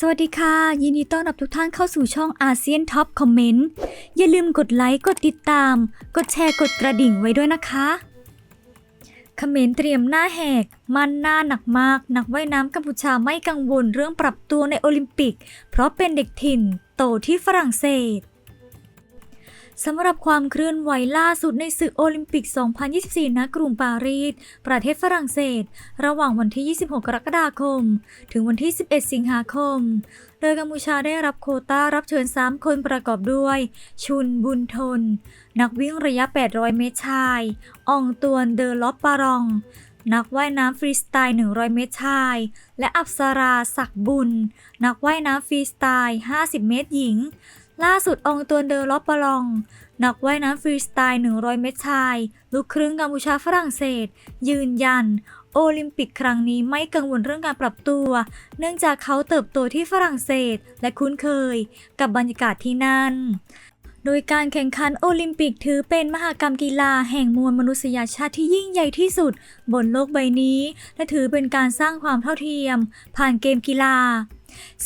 สวัสดีค่ะ ยินดีต้อนรับทุกท่านเข้าสู่ช่องอาเซียนท็อปคอมเมนต์อย่าลืมกดไลค์ กดติดตาม กดแชร์กดกระดิ่งไว้ด้วยนะคะเขมรเตรียมหน้าแหก มันหน้าหนักมาก นักว่ายน้ำกัมพูชาไม่กังวลเรื่องปรับตัวในโอลิมปิก เพราะเป็นเด็กถิ่นโตที่ฝรั่งเศส สำหรับความเคลื่อนไหวล่าสุดในศึกโอลิมปิก 2024 ณ กรุงปารีส ประเทศฝรั่งเศส ระหว่างวันที่ 26 กรกฎาคม ถึงวันที่ 11 สิงหาคม โดยกัมพูชาได้รับโคต้ารับเชิญ 3 คนประกอบด้วย ชุนบุญทน นักวิ่งระยะ 800 เมตรชาย อองตวนเดอลอปปารอง นักว่ายน้ำฟรีสไตล์ 100 เมตรชาย และอัปสราศักบุญ นักว่ายน้ำฟรีสไตล์ 50 เมตรหญิง ล่าสุดองตวนเดอลอปปารอง นักว่ายน้ำฟรีสไตล์ 100 เมตรชาย ลูกครึ่งกัมพูชาฝรั่งเศส ยืนยัน โอลิมปิกครั้งนี้ไม่กังวลเรื่องการปรับตัว เนื่องจากเขาเติบโตที่ฝรั่งเศสและคุ้นเคย กับบรรยากาศที่นั่นโดยการแข่งขันโอลิมปิกถือเป็นมหกรรมกีฬาแห่งมวลมนุษยชาติที่ยิ่งใหญ่ที่สุด บนโลกใบนี้ และถือเป็นการสร้างความเท่าเทียม ผ่านเกมกีฬา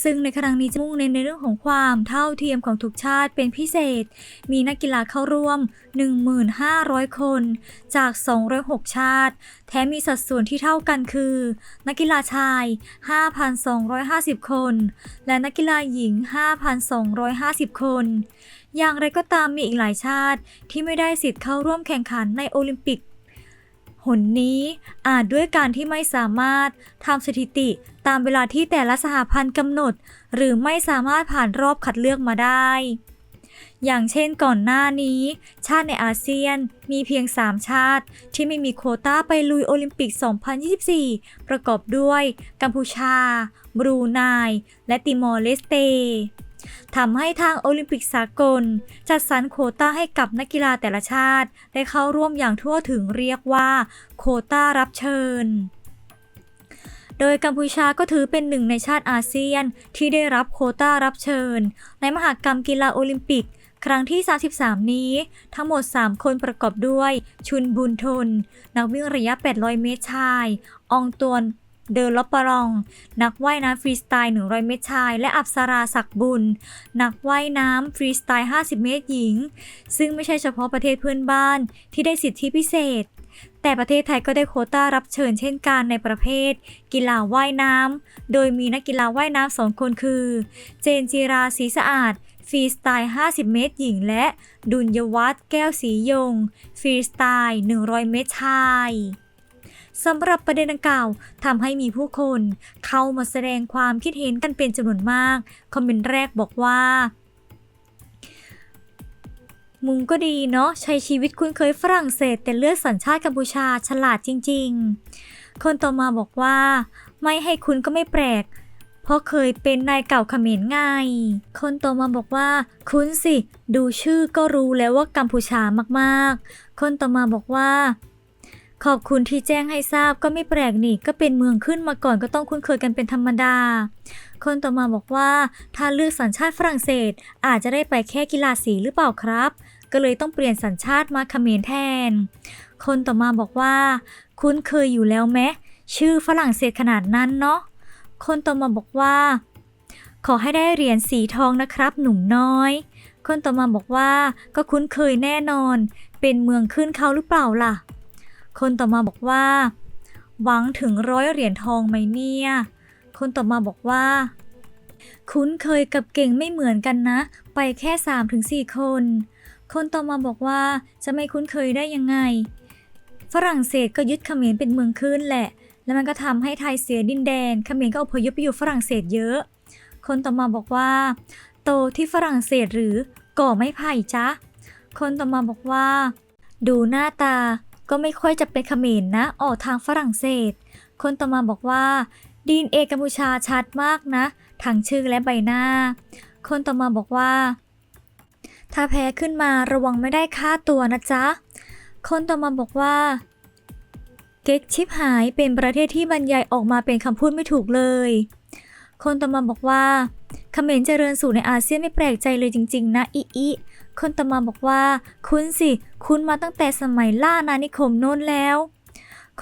ซึ่งในครั้งนี้จะมุ่งเน้นในเรื่องของความเท่าเทียมของทุกชาติเป็นพิเศษ มีนักกีฬาเข้าร่วม 1,500 คน จาก 206 ชาติ แถมมีสัดส่วนที่เท่ากันคือ นักกีฬาชาย 5,250 คน และนักกีฬาหญิง 5,250 คน อย่างไรก็ตามมีอีกหลายชาติที่ไม่ได้สิทธิ์เข้าร่วมแข่งขันในโอลิมปิก หนนี้อาจด้วยการที่ไม่สามารถทำสถิติตามเวลาที่แต่ละสหพันธ์กำหนด หรือไม่สามารถผ่านรอบคัดเลือกมาได้ อย่างเช่นก่อนหน้านี้ ชาติในอาเซียนมีเพียง 3 ชาติ ที่ไม่มีโควต้าไปลุยโอลิมปิก 2024 ประกอบด้วย กัมพูชา บรูไนและติมอร์เลสเต ทำให้ทางโอลิมปิกสากล จัดสรรโคต้าให้กับนักกีฬาแต่ละชาติ ได้เข้าร่วมอย่างทั่วถึงเรียกว่า โคต้ารับเชิญโดยกัมพูชาก็ถือเป็นหนึ่งในชาติอาเซียนที่ได้รับโคต้ารับเชิญ ในมหากรรมกีฬาโอลิมปิก ครั้งที่ 33 นี้ ทั้งหมด 3 คนประกอบด้วย ชุนบุญทน นักวิ่งระยะ 800 เมตรชายอองตวน เดอลอปปรอง นักว่ายน้ำฟรีสไตล์ 100 เมตรชาย และอัปสราศักดิ์บุญ นักว่ายน้ำฟรีสไตล์ 50 เมตรหญิง ซึ่งไม่ใช่เฉพาะประเทศเพื่อนบ้านที่ได้สิทธิพิเศษ แต่ประเทศไทยก็ได้โคต้ารับเชิญเช่นกันในประเภท กีฬาว่ายน้ำ โดยมีนักกีฬาว่ายน้ำสองคนคือ เจนจีราศรีสะอาดฟรีสไตล์ 50 เมตรหญิง และดุลยวัฒน์แก้วศรียง ฟรีสไตล์ 100 เมตรชาย สำหรับประเด็นดังกล่าวทำให้มีผู้คนเข้ามาแสดงความคิดเห็นกันเป็นจำนวนมาก คอมเมนต์แรกบอกว่ามุงก็ดีเนาะใช้ชีวิตคุ้นเคยฝรั่งเศส แต่เลือกสัญชาติกัมพูชาฉลาดจริง ๆ คนต่อมาบอกว่า ไม่ให้คุณก็ไม่แปลก เพราะเคยเป็นนายเก่าเขมรไงคนต่อมาบอกว่า คุณสิ ดูชื่อก็รู้แล้วว่ากัมพูชามากๆ คนต่อมาบอกว่า ขอบคุณที่แจ้งให้ทราบก็ไม่แปลกนี่ก็เป็นเมืองขึ้นมาก่อนก็ต้องคุ้นเคยกันเป็นธรรมดา คนต่อมาบอกว่า ถ้าเลือกสัญชาติฝรั่งเศส อาจจะได้ไปแค่กีฬาสีหรือเปล่าครับ ก็เลยต้องเปลี่ยนสัญชาติมาเขมรแทน คนต่อมาบอกว่า คุ้นเคยอยู่แล้วแมชื่อฝรั่งเศสขนาดนั้นเนาะคนต่อมาบอกว่า ขอให้ได้เหรียญสีทองนะครับ หนุ่มน้อย คนต่อมาบอกว่าก็คุ้นเคยแน่นอน เป็นเมืองขึ้นเขาหรือเปล่าล่ะ คนต่อมาบอกว่า หวังถึงร้อยเหรียญทองไหมเนี่ย คนต่อมาบอกว่า คุ้นเคยกับเก่งไม่เหมือนกันนะ ไปแค่3-4คน คนต่อมาบอกว่าจะไม่คุ้นเคยได้ยังไง ฝรั่งเศสก็ยึดเขมรเป็นเมืองขึ้นแหละ แล้วมันก็ทำให้ไทยเสียดินแดน เขมรก็อพยพไปอยู่ฝรั่งเศสเยอะ คนต่อมาบอกว่า โตที่ฝรั่งเศสหรือก่อไม่ไผ่จ๊ะคนต่อมาบอกว่า ดูหน้าตา ก็ไม่ค่อยจะเป็นเขมรนะ ออกทางฝรั่งเศส คนต่อมาบอกว่าดีนเอกัมพูชาชัดมากนะทั้งชื่อและใบหน้า คนต่อมาบอกว่า ถ้าแพ้ขึ้นมาระวังไม่ได้ค่าตัวนะจ๊ะ คนต่อมาบอกว่า เก๊กชิปหายเป็นประเทศที่บรรยายออกมาเป็นคำพูดไม่ถูกเลย คนต่อมาบอกว่าเขมรเจริญสู่ในอาเซียนไม่แปลกใจเลยจริง ๆ นะอีอี คนต่อมาบอกว่า คุณสิ คุณมาตั้งแต่สมัยล่านานิคมโน้นแล้ว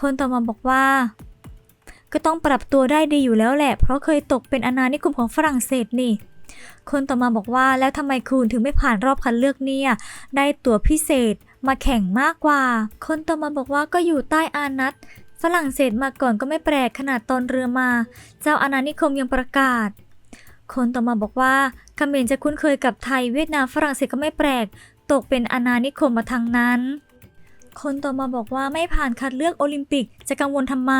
คนต่อมาบอกว่า ก็ต้องปรับตัวได้ดีอยู่แล้วแหละ เพราะเคยตกเป็นอาณานิคมของฝรั่งเศสนี่ คนต่อมาบอกว่าแล้วทำไมคุณถึงไม่ผ่านรอบคัดเลือกเนี่ย ได้ตั๋วพิเศษมาแข่งมากกว่า คนต่อมาบอกว่าก็อยู่ใต้อานัตฝรั่งเศสมาก่อนก็ไม่แปลกขนาดตอนเรือมา เจ้าอาณานิคมยังประกาศ คนต่อมาบอกว่าเขมรจะคุ้นเคยกับไทยเวียดนามฝรั่งเศสก็ไม่แปลก ตกเป็นอาณานิคมมาทางนั้น คนต่อมาบอกว่าไม่ผ่านคัดเลือกโอลิมปิกจะกังวลทำไม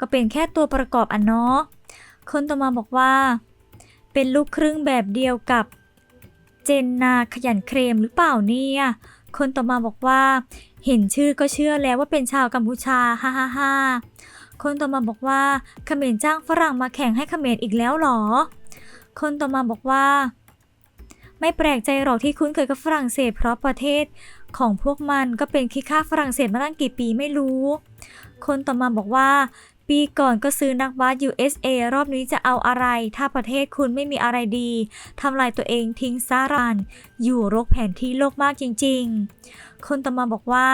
ก็เป็นแค่ตัวประกอบอะเนาะคนต่อมาบอกว่า เป็นลูกครึ่งแบบเดียวกับเจนนาขยันเครมหรือเปล่าเนี่ยคนต่อมาบอกว่า เห็นชื่อก็เชื่อแล้วว่าเป็นชาวกัมพูชาฮ่าฮ่าฮ่าคนต่อมาบอกว่าเขมรจ้างฝรั่งมาแข่งให้เขมรอีกแล้วหรอ คนต่อมาบอกว่า ไม่แปลกใจหรอกที่คุ้นเคยกับฝรั่งเศส เพราะประเทศของพวกมันก็เป็นขี้ข้าฝรั่งเศสมาตั้งกี่ปีไม่รู้ คนต่อมาบอกว่า ปีก่อนก็ซื้อนักบาส USA รอบนี้จะเอาอะไร ถ้าประเทศคุณไม่มีอะไรดีทำลายตัวเองทิ้งซารานอยู่รกแผนที่โลกมากจริง ๆ คนต่อมาบอกว่า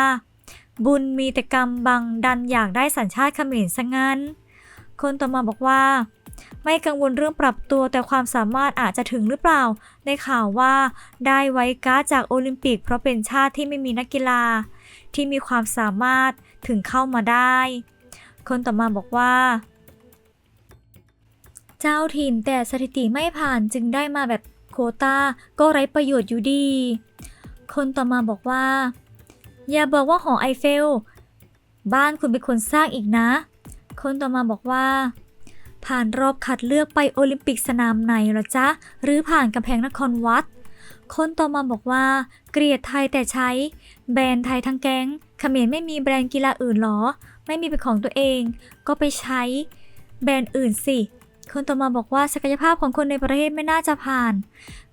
บุญมีแต่กรรมบังดันอยากได้สัญชาติเขมรซะงั้น คนต่อมาบอกว่า ไม่กังวลเรื่องปรับตัวแต่ความสามารถอาจจะถึงหรือเปล่า ในข่าวว่าได้ไว้การ์ดจากโอลิมปิก เพราะเป็นชาติที่ไม่มีนักกีฬา ที่มีความสามารถถึงเข้ามาได้ คนต่อมาบอกว่า เจ้าถิ่นแต่สถิติไม่ผ่านจึงได้มาแบบโควตาก็ไร้ประโยชน์อยู่ดี คนต่อมาบอกว่า อย่าบอกว่าหอไอเฟล บ้านคุณเป็นคนสร้างอีกนะ คนต่อมาบอกว่า ผ่านรอบคัดเลือกไปโอลิมปิกสนามไหนหรอจ๊ะ หรือผ่านกำแพงนครวัด คนต่อมาบอกว่า เกลียดไทยแต่ใช้ แบรนด์ไทยทั้งแก๊งเขมรไม่มีแบรนด์กีฬาอื่นหรอ ไม่มีเป็นของตัวเอง ก็ไปใช้แบรนด์อื่นสิคนต่อมาบอกว่าศักยภาพของคนในประเทศไม่น่าจะผ่าน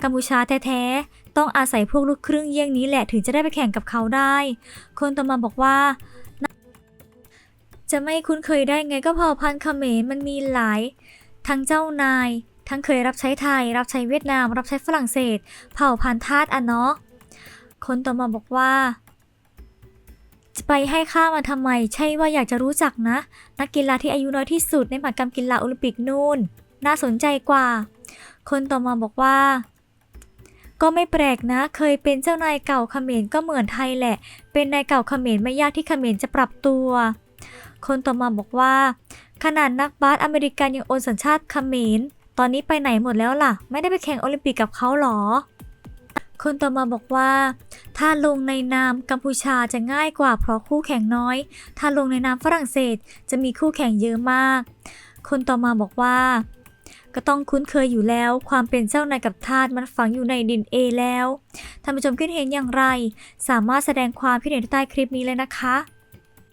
กัมพูชาแท้ๆ ต้องอาศัยพวกลูกครึ่งเยี่ยงนี้แหละถึงจะได้ไปแข่งกับเขาได้ คนต่อมาบอกว่า จะไม่คุ้นเคยได้ไงก็เผ่าพันธุ์เขมรมันมีหลาย ทั้งเจ้านาย ทั้งเคยรับใช้ไทย รับใช้เวียดนาม รับใช้ฝรั่งเศส เผ่าพันธุ์ทาสอะเนาะคนต่อมาบอกว่าจะไปให้ค่ามาทำไม ใช่ว่าอยากจะรู้จักนะ นักกีฬาที่อายุน้อยที่สุดในมหกรรมกีฬาโอลิมปิกนู่น น่าสนใจกว่า คนต่อมาบอกว่า ก็ไม่แปลกนะ เคยเป็นเจ้านายเก่าเขมรก็เหมือนไทยแหละ เป็นนายเก่าเขมรไม่ยากที่เขมรจะปรับตัว คนต่อมาบอกว่า ขนาดนักบาสอเมริกันยังโอนสัญชาติเขมรตอนนี้ไปไหนหมดแล้วล่ะ ไม่ได้ไปแข่งโอลิมปิกกับเขาหรอ คนต่อมาบอกว่า ถ้าลงในนามกัมพูชาจะง่ายกว่าเพราะคู่แข่งน้อย ถ้าลงในนามฝรั่งเศสจะมีคู่แข่งเยอะมาก คนต่อมาบอกว่า ก็ต้องคุ้นเคยอยู่แล้ว ความเป็นเจ้านายกับทาสมันฝังอยู่ในดินเอแล้วท่านผู้ชมคิดเห็นอย่างไร สามารถแสดงความคิดเห็นใต้คลิปนี้เลยนะคะ